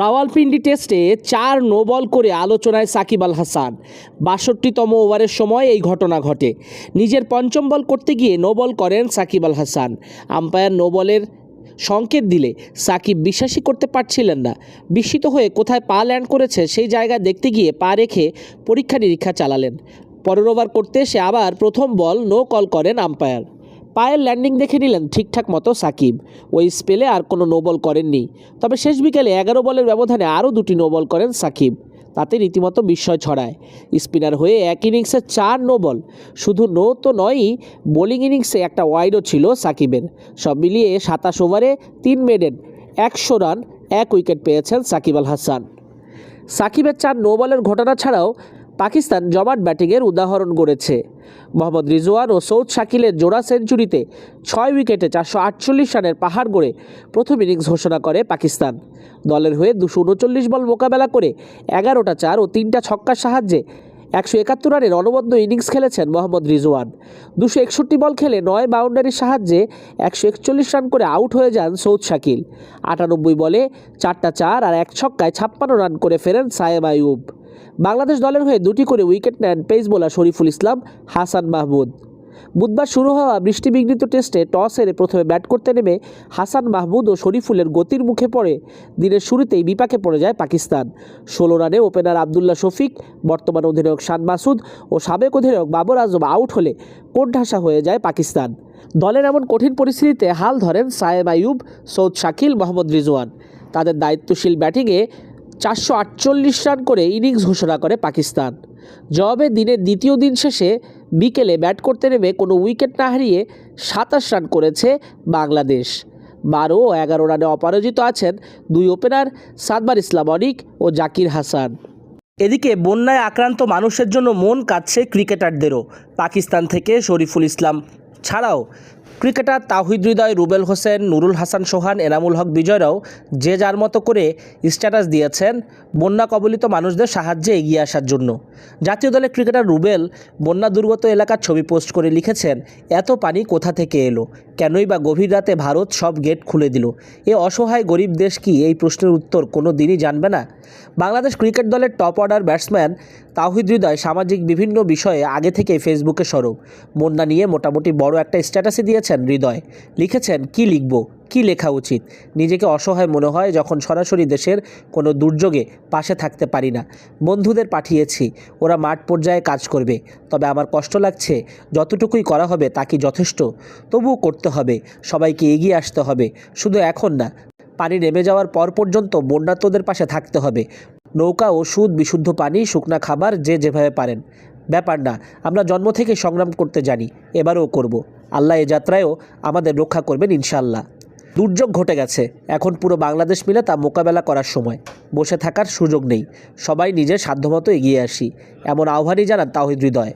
রাওয়ালপিন্ডি টেস্টে চার no ball করে আলোচনায় সাকিব আল হাসান। বাষট্টিতম ওভারের সময় এই ঘটনা ঘটে। নিজের পঞ্চম বল করতে গিয়ে নো বল করেন সাকিব আল হাসান। আম্পায়ার নো বলের সংকেত দিলে সাকিব বিশ্বাসই করতে পারছিলেন না। বিস্মিত হয়ে কোথায় পা ল্যান্ড করেছে সেই জায়গা দেখতে গিয়ে পা রেখে পরীক্ষা নিরীক্ষা চালালেন। পরের ওভার করতে সে আবার প্রথম বল নো কল করেন আম্পায়ার। পায়ের ল্যান্ডিং দেখে নিলেন ঠিকঠাক মতো সাকিব। ওই স্পেলে আর কোনো নোবল করেননি। তবে শেষ বিকেলে এগারো বলের ব্যবধানে আরও দুটি নোবল করেন সাকিব। তাতে রীতিমতো বিস্ময় ছড়ায়। স্পিনার হয়ে এক ইনিংসে চার নো বল। শুধু নো তো নয়ই, বোলিং ইনিংসে একটা ওয়াইডও ছিল সাকিবের। সব মিলিয়ে সাতাশ ওভারে তিন মেডেন একশো রান, এক উইকেট পেয়েছেন সাকিব আল হাসান। সাকিবের চার নো বলের ঘটনা ছাড়াও পাকিস্তান জমাট ব্যাটিংয়ের উদাহরণ গড়েছে। মোহাম্মদ রিজওয়ান ও সৌদ শাকিলের জোড়া সেঞ্চুরিতে ছয় উইকেটে চারশো আটচল্লিশ রানের পাহাড় গড়ে প্রথম ইনিংস ঘোষণা করে পাকিস্তান। দলের হয়ে দুশো উনচল্লিশ বল মোকাবেলা করে এগারোটা চার ও তিনটা ছক্কার সাহায্যে একশো একাত্তর রানের অনবদ্য ইনিংস খেলেছেন মোহাম্মদ রিজওয়ান। দুশো একষট্টি বল খেলে নয় বাউন্ডারির সাহায্যে একশো একচল্লিশ রান করে আউট হয়ে যান সৌদ শাকিল। আটানব্বই বলে চারটা চার আর এক ছক্কায় ছাপ্পান্ন রান করে ফেরেন সায়েম আইয়ুব। বাংলাদেশ দলের হয়ে দুটি করে উইকেট নেন পেস বোলার শরীফুল ইসলাম, হাসান মাহমুদ। বুধবার শুরু হওয়া বৃষ্টিবিঘ্নিত টেস্টে টস হেরে প্রথমে ব্যাট করতে নেমে হাসান মাহমুদ ও শরীফুলের গতির মুখে পড়ে। দিনের শুরুতেই বিপাকে পড়ে যায় পাকিস্তান। ষোলো রানে ওপেনার আবদুল্লাহ শফিক, বর্তমান অধিনায়ক শান মাসুদ ও সাবেক অধিনায়ক বাবর আজম আউট হলে কোণঠাসা হয়ে যায় পাকিস্তান। দলের এমন কঠিন পরিস্থিতিতে হাল ধরেন সায়েম আইয়ুব, সৌদ শাকিল, মোহাম্মদ রিজওয়ান। তাদের দায়িত্বশীল ব্যাটিংয়ে চারশো আটচল্লিশ রান করে ইনিংস ঘোষণা করে পাকিস্তান। জবাবে দিনের দ্বিতীয় দিন শেষে বিকেলে ব্যাট করতে নেমে কোনো উইকেট না হারিয়ে সাতাশ রান করেছে বাংলাদেশ। বারো ও এগারো রানে অপরাজিত আছেন দুই ওপেনার সাদবার ইসলাম অনিক ও জাকির হাসান। এদিকে বন্যায় আক্রান্ত মানুষের জন্য মন কাঁদছে ক্রিকেটারদেরও। পাকিস্তান থেকে শরীফুল ইসলাম ছাড়াও ক্রিকেটার তাহিদ হৃদয়, রুবেল হোসেন, নুরুল হাসান সোহান, এনামুল হক বিজয়রাও যে যার মতো করে স্ট্যাটাস দিয়েছেন, বন্যা কবলিত মানুষদের সাহায্যে এগিয়ে আসার জন্য। জাতীয় দলের ক্রিকেটার রুবেল বন্যা দুর্গত এলাকার ছবি পোস্ট করে লিখেছেন, এত পানি কোথা থেকে এলো? কেনই বা গভীর রাতে ভারত সব গেট খুলে দিল? এ অসহায় গরিব দেশ কি এই প্রশ্নের উত্তর কোনো দিনই জানবে না? বাংলাদেশ ক্রিকেট দলের top order batsman Towhid Hridoy সামাজিক বিভিন্ন বিষয়ে আগে থেকে ফেসবুকে সরব। বন্যা নিয়ে মোটামুটি বড় একটা স্ট্যাটাসই দিয়েছেন হৃদয়। লিখেছেন, কি লিখব? কি লেখা উচিত? নিজেকে অসহায় মনে হয় যখন সরাসরি দেশের কোনো দুর্যোগে পাশে থাকতে পারি না। বন্ধুদের পাঠিয়েছি, ওরা মাঠ পর্যায়ে কাজ করবে। তবে আমার কষ্ট লাগছে, যতটুকুই করা হবে তা কি যথেষ্ট? তবুও করতে হবে, সবাইকে এগিয়ে আসতে হবে, শুধু এখন না। পানি নেমে যাওয়ার পর পর্যন্ত বন্যার্তদের পাশে থাকতে হবে। নৌকা ওষুধ বিশুদ্ধ পানি, শুকনা খাবার যে যেভাবে পারেন। ব্যাপার না, আমরা জন্ম থেকে সংগ্রাম করতে জানি, এবারও করব। আল্লাহ এ যাত্রায়ও আমাদের রক্ষা করবেন ইনশাল্লাহ দুর্যোগ ঘটে গেছে। এখন পুরো বাংলাদেশ মিলে তা মোকাবেলা করার সময়। বসে থাকার সুযোগ নেই। সবাই নিজের সাধ্যমতো এগিয়ে আসি। এমন আহ্বানই জানান তাহিদ হৃদয়।